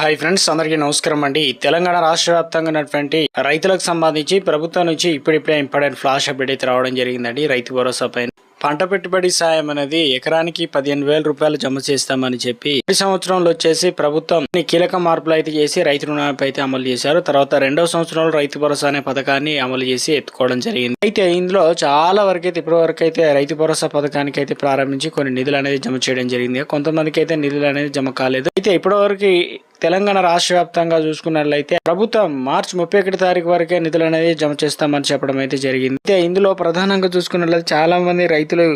Hi friends అందరికీ నమస్కారం అండి. తెలంగాణ రాష్ట్ర వ్యాప్తంగా ఉన్నటువంటి రైతులకు సంబంధించి ప్రభుత్వం నుంచి ఇప్పుడిప్పుడే ఇంపార్టెంట్ ఫ్లాష్ అప్డేట్ అయితే రావడం జరిగిందండి. రైతు భరోసా పైన పంట పెట్టుబడి సాయం అనేది ఎకరానికి పదిహేను వేల రూపాయలు జమ చేస్తామని చెప్పి ఈ సంవత్సరంలో వచ్చేసి ప్రభుత్వం కీలక మార్పులు అయితే చేసి రైతు రుణాలపై అయితే అమలు చేశారు. తర్వాత రెండవ సంవత్సరంలో రైతు భరోసా అనే పథకాన్ని అమలు చేసి ఎత్తుకోవడం జరిగింది. అయితే ఇందులో చాలా వరకు అయితే ఇప్పటి వరకు అయితే రైతు భరోసా పథకానికి అయితే ప్రారంభించి కొన్ని నిధులు అనేది జమ చేయడం జరిగింది. కొంతమందికి అయితే నిధులు అనేది జమ కాలేదు. అయితే ఇప్పటి వరకు తెలంగాణ రాష్ట్ర వ్యాప్తంగా చూసుకున్నట్లయితే ప్రభుత్వం మార్చి ముప్పై ఒకటి తారీఖు వరకే నిధులు అనేది జమ చేస్తామని చెప్పడం అయితే జరిగింది. అయితే ఇందులో ప్రధానంగా చూసుకున్నట్లయితే చాలా మంది రైతులు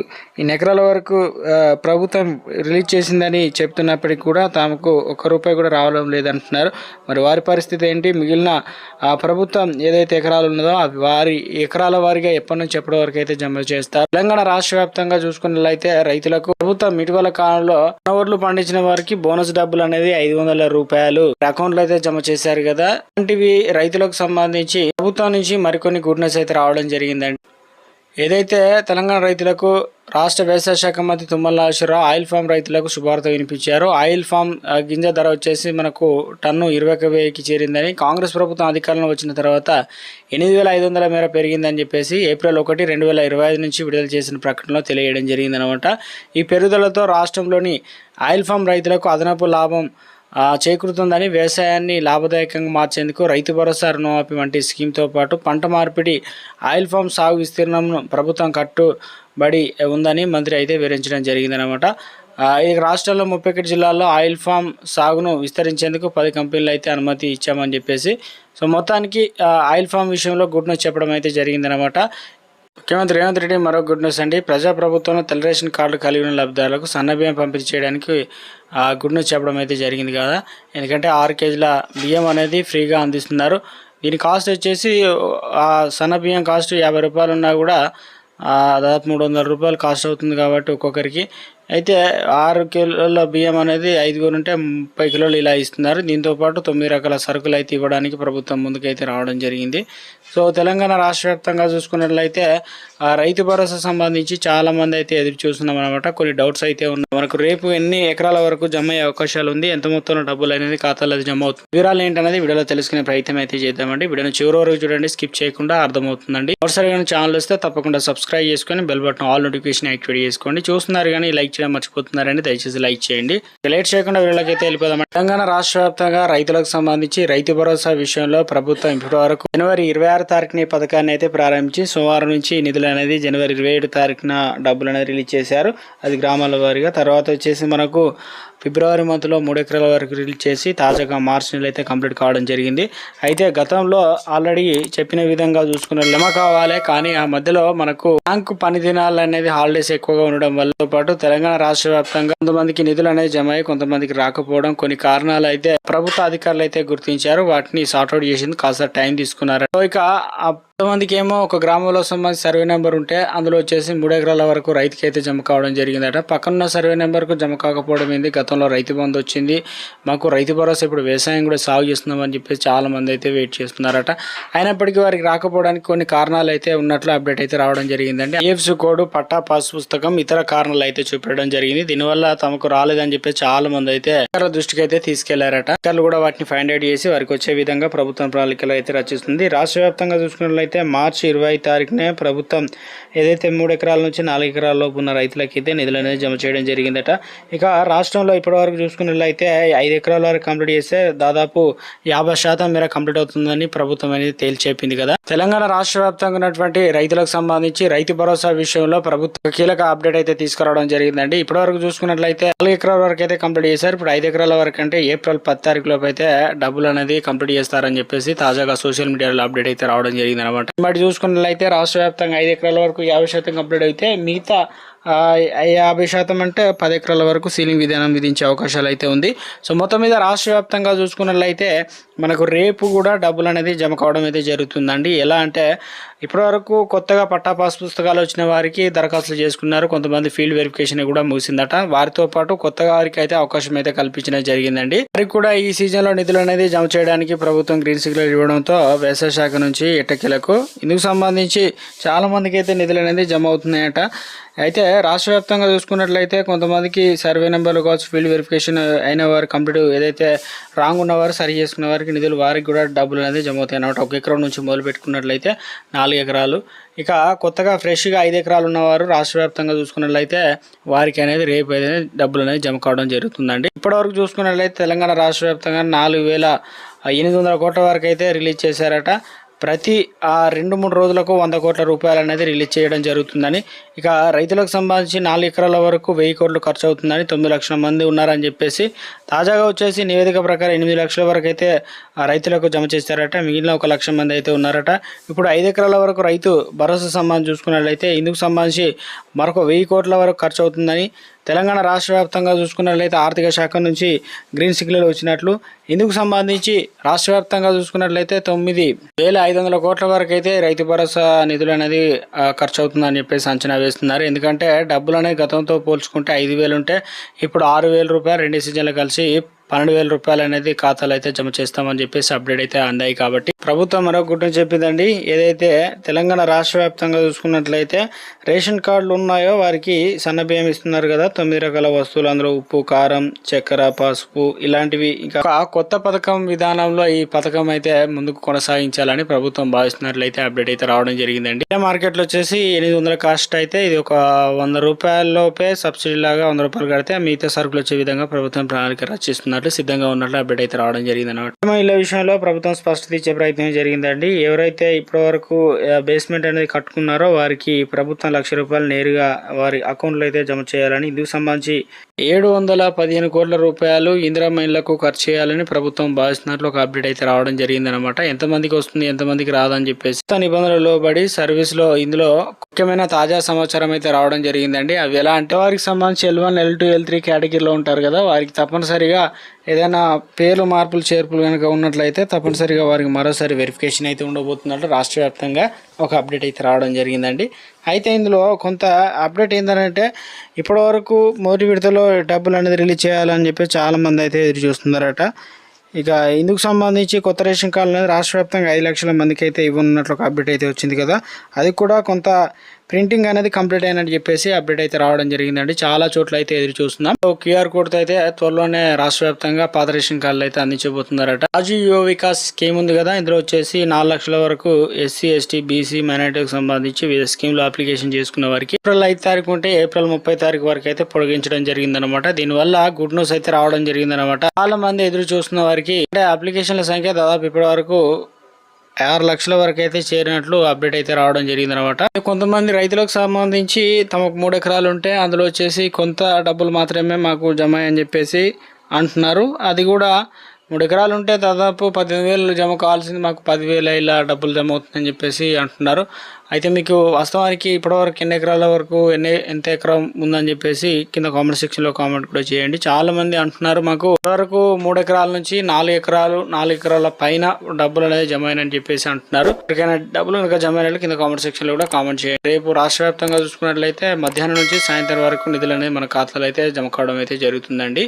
ఈ ఎకరాల వరకు ప్రభుత్వం రిలీజ్ చేసిందని చెప్తున్నప్పటికీ కూడా తమకు ఒక్క రూపాయి కూడా రావడం లేదంటున్నారు. మరి వారి పరిస్థితి ఏంటి? మిగిలిన ఆ ప్రభుత్వం ఏదైతే ఎకరాలు ఉన్నదో అవి వారి ఎకరాల వారిగా ఎప్పటి నుంచి ఎప్పటి వరకు అయితే జమ చేస్తారు? తెలంగాణ రాష్ట్ర వ్యాప్తంగా చూసుకున్నట్లయితే రైతులకు ప్రభుత్వం ఇటీవల కాలంలో వడ్లు పండించిన వారికి బోనస్ డబ్బులు అనేది ఐదు వందల రూపాయలు అకౌంట్ అయితే జమ చేశారు కదా. అలాంటివి రైతులకు సంబంధించి ప్రభుత్వం నుంచి మరికొన్ని గుడ్ న్యూస్ అయితే రావడం జరిగిందండి. ఏదైతే తెలంగాణ రైతులకు రాష్ట్ర వ్యవసాయ శాఖ మంత్రి తుమ్మల నాగేశ్వరరావు ఆయిల్ ఫామ్ రైతులకు శుభార్త వినిపించారు. ఆయిల్ ఫామ్ గింజ ధర వచ్చేసి మనకు టన్ను ఇరవై ఒక వేయికి చేరిందని కాంగ్రెస్ ప్రభుత్వం అధికారంలో వచ్చిన తర్వాత ఎనిమిది వేల ఐదు వందల మేర పెరిగిందని చెప్పేసి ఏప్రిల్ ఒకటి రెండు వేల ఇరవై ఐదు నుంచి విడుదల చేసిన ప్రకటనలో తెలియడం జరిగిందనమాట ఈ పెరుగుదలతో రాష్ట్రంలోని ఆయిల్ ఫామ్ రైతులకు అదనపు లాభం చేకూరుతుందని వ్యవసాయాన్ని లాభదాయకంగా మార్చేందుకు రైతు భరోసా రుణమాఫీ వంటి స్కీమ్తో పాటు పంట మార్పిడి ఆయిల్ ఫామ్ సాగు విస్తీర్ణంను ప్రభుత్వం కట్టుబడి ఉందని మంత్రి అయితే వివరించడం జరిగిందనమాట ఈ రాష్ట్రంలో ముప్పై ఒకటి జిల్లాల్లో ఆయిల్ ఫామ్ సాగును విస్తరించేందుకు పది కంపెనీలు అయితే అనుమతి ఇచ్చామని చెప్పేసి సో మొత్తానికి ఆయిల్ ఫామ్ విషయంలో గుడ్ నోట్ చెప్పడం అయితే జరిగిందనమాట ముఖ్యమంత్రి రేవంత్ రెడ్డి మరో గుడ్ న్యూస్ అండి. ప్రజాప్రభుత్వంలో తెల్ల రేషన్ కార్డు కలిగి ఉన్న లబ్ధిదారులకు సన్న బియ్యం పంపిణీ చేయడానికి ఆ, గుడ్ న్యూస్ చెప్పడం అయితే జరిగింది కదా. ఎందుకంటే ఆరు కేజీల బియ్యం అనేది ఫ్రీగా అందిస్తున్నారు. దీని కాస్ట్ వచ్చేసి ఆ సన్న బియ్యం కాస్ట్ యాభై రూపాయలు ఉన్నా కూడా దాదాపు మూడు వందల రూపాయలు కాస్ట్ అవుతుంది కాబట్టి ఒక్కొక్కరికి. అయితే ఆరు కిలోల బియ్యం అనేది ఐదుగురు ఉంటే ముప్పై కిలోలు ఇలా ఇస్తున్నారు. దీంతో పాటు తొమ్మిది రకాల సరుకులు అయితే ఇవ్వడానికి ప్రభుత్వం ముందుకైతే రావడం జరిగింది. సో తెలంగాణ రాష్ట్ర వ్యాప్తంగా చూసుకున్నట్లయితే ఆ రైతు భరోసా సంబంధించి చాలామంది అయితే ఎదురు చూస్తున్నాం అనమాట కొన్ని డౌట్స్ అయితే ఉన్నాయి. మనకు రేపు ఎన్ని ఎకరాల వరకు జమ అయ్యే అవకాశాలు ఉంది? ఎంత మొత్తంలో డబ్బులు అనేది ఖాతాలో అది జమ అవుతుంది? వివరాలు ఏంటనేది వీడియోలో తెలుసుకునే ప్రయత్నం అయితే చేద్దామండి. వీడియోని చివరి వరకు చూడండి. స్కిప్ చేయకుండా అర్థమవుతుందండి. మరోసారి కానీ ఛానల్ వస్తే తప్పకుండా సబ్స్క్రైబ్ చేసుకొని bell button all notification activate చేసుకోండి. చూస్తున్నారు కానీ లైక్ చేయడం మర్చిపోతున్నారండి దయచేసి లైక్ చేయండి. లేట్ చేయకుండా వీళ్ళకి అయితే వెళ్ళిపోదాం. తెలంగాణ రాష్ట్ర వ్యాప్తంగా రైతులకు సంబంధించి రైతు భరోసా విషయంలో ప్రభుత్వం ఇప్పటి వరకు జనవరి ఇరవై ఆరు తారీఖున ఈ పథకాన్ని అయితే ప్రారంభించి సోమవారం నుంచి నిధులు అనేది జనవరి ఇరవై ఏడు తారీఖున డబ్బులు అనేది రిలీజ్ చేశారు. అది గ్రామాల వారీగా. తర్వాత వచ్చేసి మనకు ఫిబ్రవరి మంత్లో మూడు ఎకరాల వరకు రిలీజ్ చేసి తాజాగా మార్చి నెల అయితే కంప్లీట్ కావడం జరిగింది. అయితే గతంలో ఆల్రెడీ చెప్పిన విధంగా చూసుకున్న లెమ కావాలి. కానీ ఆ మధ్యలో మనకు బ్యాంకు పని దినాలు అనేది హాలిడేస్ ఎక్కువగా ఉండడం వల్ల పాటు తెలంగాణ రాష్ట్ర వ్యాప్తంగా కొంతమందికి నిధులు అనేది జమ అయ్యి కొంతమందికి రాకపోవడం కొన్ని కారణాలు అయితే ప్రభుత్వ అధికారులు అయితే గుర్తించారు. వాటిని సార్ట్అవుట్ చేసింది కాస్త టైం తీసుకున్నారు. ఇక కొంతమందికి ఏమో ఒక గ్రామంలో సంబంధించి సర్వే నెంబర్ ఉంటే అందులో వచ్చేసి మూడు ఎకరాల వరకు రైతుకి అయితే జమ కావడం జరిగిందట. పక్కనున్న సర్వే నెంబర్కు జమ కాకపోవడం ఏంది? గతంలో రైతు బంధు వచ్చింది. మాకు రైతు భరోసా ఇప్పుడు వ్యవసాయం కూడా సాగు చేస్తున్నామని చెప్పేసి చాలా మంది అయితే వెయిట్ చేస్తున్నారట. అయినప్పటికీ వారికి రాకపోవడానికి కొన్ని కారణాలు అయితే ఉన్నట్లు అప్డేట్ అయితే రావడం జరిగిందండి. ఐఎఫ్స్ కోడ్ పట్టా పాస్ పుస్తకం ఇతర కారణాలు అయితే చూపెట్టడం జరిగింది. దీనివల్ల తమకు రాలేదని చెప్పేసి చాలా మంది అయితే అధికారుల దృష్టికి అయితే తీసుకెళ్ళారట. అధికారులు కూడా వాటిని ఫైండ్ అవుట్ చేసి వారికి వచ్చే విధంగా ప్రభుత్వం ప్రణాళికలు అయితే రచిస్తుంది. రాష్ట్ర వ్యాప్తంగా చూసుకున్నట్లయితే అయితే మార్చి ఇరవై తారీఖునే ప్రభుత్వం ఏదైతే మూడు ఎకరాల నుంచి నాలుగు ఎకరాల లోపు ఉన్న రైతులకి అయితే నిధులు అనేది జమ చేయడం జరిగిందట. ఇక రాష్ట్రంలో ఇప్పటివరకు చూసుకున్నట్లయితే ఐదు ఎకరాల వరకు కంప్లీట్ చేస్తే దాదాపు యాభై శాతం మేర కంప్లీట్ అవుతుందని ప్రభుత్వం అనేది తేల్చేపింది కదా. తెలంగాణ రాష్ట్ర వ్యాప్తంగా ఉన్నటువంటి రైతులకు సంబంధించి రైతు భరోసా విషయంలో ప్రభుత్వ కీలక అప్డేట్ అయితే తీసుకురావడం జరిగిందండి. ఇప్పటివరకు చూసుకున్నట్లయితే నాలుగు ఎకరాల వరకు అయితే కంప్లీట్ చేశారు. ఇప్పుడు ఐదు ఎకరాల వరకు అంటే ఏప్రిల్ పది తారీఖు లోపు అయితే డబ్బులు అనేది కంప్లీట్ చేస్తారని చెప్పేసి తాజాగా సోషల్ మీడియాలో అప్డేట్ అయితే రావడం జరిగింది అనమాట మరి చూసుకున్నట్లయితే రాష్ట్ర వ్యాప్తంగా ఐదు ఎకరాల వరకు యాభై శాతం కంప్లీట్ అయితే మిగతా యాభై శాతం అంటే పది ఎకరాల వరకు సీలింగ్ విధానం విధించే అవకాశాలు అయితే ఉంది. సో మొత్తం మీద రాష్ట్ర వ్యాప్తంగా చూసుకున్నట్లయితే మనకు రేపు కూడా డబ్బులు అనేది జమ కావడం అయితే జరుగుతుందండి. ఎలా అంటే ఇప్పటివరకు కొత్తగా పట్టా పాస్ పుస్తకాలు వచ్చిన వారికి దరఖాస్తులు చేసుకున్నారు. కొంతమంది ఫీల్డ్ వెరిఫికేషన్ కూడా ముగిసిందట. వారితో పాటు కొత్త వారికి అయితే అవకాశం అయితే కల్పించడం జరిగిందండి. వారికి కూడా ఈ సీజన్లో నిధులు అనేది జమ చేయడానికి ప్రభుత్వం గ్రీన్ సిగ్నల్ ఇవ్వడంతో వ్యవసాయ శాఖ నుంచి ఎట్టకిలకు ఇందుకు సంబంధించి చాలా మందికి అయితే నిధులు అనేది జమ అవుతున్నాయట. అయితే రాష్ట్ర వ్యాప్తంగా చూసుకున్నట్లయితే కొంతమందికి సర్వే నెంబర్లు కావచ్చు ఫీల్డ్ వెరిఫికేషన్ అయిన వారు కంప్లీట్ ఏదైతే రాంగ్ ఉన్నవారు సరి చేసుకున్న వారికి నిధులు వారికి కూడా డబ్బులు అనేది జమ అవుతాయి అన్నమాట. ఒక ఎకరం నుంచి మొదలు పెట్టుకున్నట్లయితే నాలుగు ఎకరాలు. ఇక కొత్తగా ఫ్రెష్గా ఐదు ఎకరాలు ఉన్నవారు రాష్ట్ర వ్యాప్తంగా చూసుకున్నట్లయితే వారికి అనేది రేపు అయితే డబ్బులు అనేది జమ కావడం జరుగుతుందండి. ఇప్పటివరకు చూసుకున్నట్లయితే తెలంగాణ రాష్ట్ర వ్యాప్తంగా నాలుగు వేల ఎనిమిది వందల కోట్ల వరకు అయితే రిలీజ్ చేశారట. ప్రతి ఆ రెండు మూడు రోజులకు వంద కోట్ల రూపాయలు అనేది రిలీజ్ చేయడం జరుగుతుందని. ఇక రైతులకు సంబంధించి నాలుగు ఎకరాల వరకు వెయ్యి కోట్లు ఖర్చు అవుతుందని తొమ్మిది లక్షల మంది ఉన్నారని చెప్పేసి తాజాగా వచ్చేసి నివేదిక ప్రకారం ఎనిమిది లక్షల వరకు అయితే ఆ రైతులకు జమ చేశారట. మిగిలిన ఒక లక్ష మంది అయితే ఉన్నారట. ఇప్పుడు ఐదు ఎకరాల వరకు రైతు భరోసా సంబంధించి చూసుకున్నట్లయితే ఇందుకు సంబంధించి మరొక వెయ్యి కోట్ల వరకు ఖర్చు అవుతుందని తెలంగాణ రాష్ట్ర వ్యాప్తంగా చూసుకున్నట్లయితే ఆర్థిక శాఖ నుంచి గ్రీన్ సిగ్నల్ వచ్చినట్లు ఇందుకు సంబంధించి రాష్ట్ర వ్యాప్తంగా చూసుకున్నట్లయితే తొమ్మిది వేల ఐదు వందల కోట్ల వరకు అయితే రైతు భరోసా నిధులు అనేది ఖర్చు అవుతుందని చెప్పేసి అంచనా వేస్తున్నారు. ఎందుకంటే డబ్బులు అనేది గతంతో పోల్చుకుంటే ఐదు వేలు ఉంటే ఇప్పుడు ఆరు వేల రూపాయలు రెండు సీజన్లు కలిసి పన్నెండు వేల రూపాయలు అనేది ఖాతాలో అయితే జమ చేస్తామని చెప్పేసి అప్డేట్ అయితే అందాయి కాబట్టి ప్రభుత్వం మరొక గుట్టం చెప్పిందండి. ఏదైతే తెలంగాణ రాష్ట్ర వ్యాప్తంగా చూసుకున్నట్లయితే రేషన్ కార్డులు ఉన్నాయో వారికి సన్నబియ్యం ఇస్తున్నారు కదా. తొమ్మిది రకాల వస్తువులు అందులో ఉప్పు కారం చక్కెర పసుపు ఇలాంటివి. ఇంకా కొత్త పథకం విధానంలో ఈ పథకం అయితే ముందుకు కొనసాగించాలని ప్రభుత్వం భావిస్తున్నట్లయితే అప్డేట్ అయితే రావడం జరిగిందండి. మార్కెట్లో వచ్చేసి ఎనిమిది వందల కాస్ట్ అయితే ఇది ఒక వంద రూపాయల లోపే సబ్సిడీ లాగా వంద రూపాయలు కడితే మిగతా సరుకులు వచ్చే విధంగా ప్రభుత్వం ప్రణాళిక రచిస్తున్నట్లు సిద్ధంగా ఉన్నట్లు అప్డేట్ అయితే రావడం జరిగింది అనమాట ఇళ్ళ విషయంలో ప్రభుత్వం స్పష్టత ఇచ్చే ప్రయత్నం జరిగిందండి. ఎవరైతే ఇప్పటి వరకు బేస్మెంట్ అనేది కట్టుకున్నారో వారికి ప్రభుత్వం లక్ష రూపాయలు నేరుగా వారి అకౌంట్లో అయితే జమ చేయాలని ఇందుకు సంబంధించి ఏడు వందల పదిహేను కోట్ల రూపాయలు ఇందిరా ఇళ్ళకు ఖర్చు చేయాలని ప్రభుత్వం భావిస్తున్నట్లు ఒక అప్డేట్ అయితే రావడం జరిగింది అనమాట ఎంతమందికి వస్తుంది ఎంతమందికి రాదని చెప్పేసి తన నిబంధనలు లోబడి సర్వీస్లో ఇందులో ముఖ్యమైన తాజా సమాచారం అయితే రావడం జరిగిందండి. అవి ఎలా అంటే వారికి సంబంధించి L one L two L three కేటగిరీలో ఉంటారు కదా వారికి తప్పనిసరిగా ఏదైనా పేర్లు మార్పులు చేర్పులు కనుక ఉన్నట్లయితే తప్పనిసరిగా వారికి మరోసారి వెరిఫికేషన్ అయితే ఉండబోతున్నట్లు రాష్ట్ర వ్యాప్తంగా ఒక అప్డేట్ అయితే రావడం జరిగిందండి. అయితే ఇందులో కొంత అప్డేట్ ఏంటంటే ఇప్పటివరకు మొదటి విడతలో డబ్బులు అనేది రిలీజ్ చేయాలని చెప్పి చాలామంది అయితే ఎదురు చూస్తున్నారట. ఇక ఇందుకు సంబంధించి కొత్త రేషన్ కార్డు అనేది రాష్ట్ర వ్యాప్తంగా ఐదు లక్షల మందికి అయితే ఇవ్వనున్నట్లు ఒక అప్డేట్ అయితే వచ్చింది కదా. అది కూడా కొంత ప్రింటింగ్ అనేది కంప్లీట్ అయినట్టు చెప్పేసి అప్డేట్ అయితే రావడం జరిగిందండి. చాలా చోట్ల అయితే ఎదురు చూస్తున్నాం. క్యూఆర్ కోడ్ అయితే త్వరలోనే రాష్ట్ర వ్యాప్తంగా పాత రేషన్ కార్డులు అయితే అందించబోతున్నారట. రాజు యువ వికాస్ స్కీమ్ ఉంది కదా ఇందులో వచ్చేసి నాలుగు లక్షల వరకు ఎస్సీ ఎస్టీ బీసీ మైనార్టీకి సంబంధించి వివిధ స్కీమ్లో అప్లికేషన్ చేసుకున్న వారికి ఏప్రిల్ ఐదు తారీఖు ఉంటే ఏప్రిల్ ముప్పై తారీఖు వరకు అయితే పొడిగించడం జరిగిందనమాట దీనివల్ల గుడ్ న్యూస్ అయితే రావడం జరిగిందనమాట చాలా మంది ఎదురు చూస్తున్న వారికి అంటే అప్లికేషన్ల సంఖ్య దాదాపు ఇప్పటి వరకు ఆరు లక్షల వరకు అయితే చేరినట్లు అప్డేట్ అయితే రావడం జరిగింది అనమాట కొంతమంది రైతులకు సంబంధించి తమకు మూడు ఎకరాలు ఉంటే అందులో వచ్చేసి కొంత డబ్బులు మాత్రమే మాకు జమ అని చెప్పేసి అంటున్నారు. అది కూడా మూడు ఎకరాలు ఉంటే దాదాపు పద్దెనిమిది వేలు జమ కావాల్సింది మాకు పదివేలు ఇలా డబ్బులు జమ అవుతుందని చెప్పేసి అంటున్నారు. అయితే మీకు వాస్తవానికి ఇప్పటివరకు ఎన్ని ఎకరాల వరకు ఎన్ని ఎంత ఎకరం ఉందని చెప్పేసి కింద కామెంట్ సెక్షన్లో కామెంట్ కూడా చేయండి. చాలా మంది అంటున్నారు మాకు ఇప్పటివరకు మూడు ఎకరాల నుంచి నాలుగు ఎకరాలు నాలుగు ఎకరాల పైన డబ్బులు అనేది జమ అయినని చెప్పేసి అంటున్నారు. ఎక్కడికైనా డబ్బులు ఇంకా జమ అయినట్లు కింద కామెంట్ సెక్షన్లో కూడా కామెంట్ చేయండి. రేపు రాష్ట్ర వ్యాప్తంగా చూసుకున్నట్లయితే మధ్యాహ్నం నుంచి సాయంత్రం వరకు నిధులు అనేది మన ఖాతాలో అయితే జమ కావడం అయితే జరుగుతుందండి.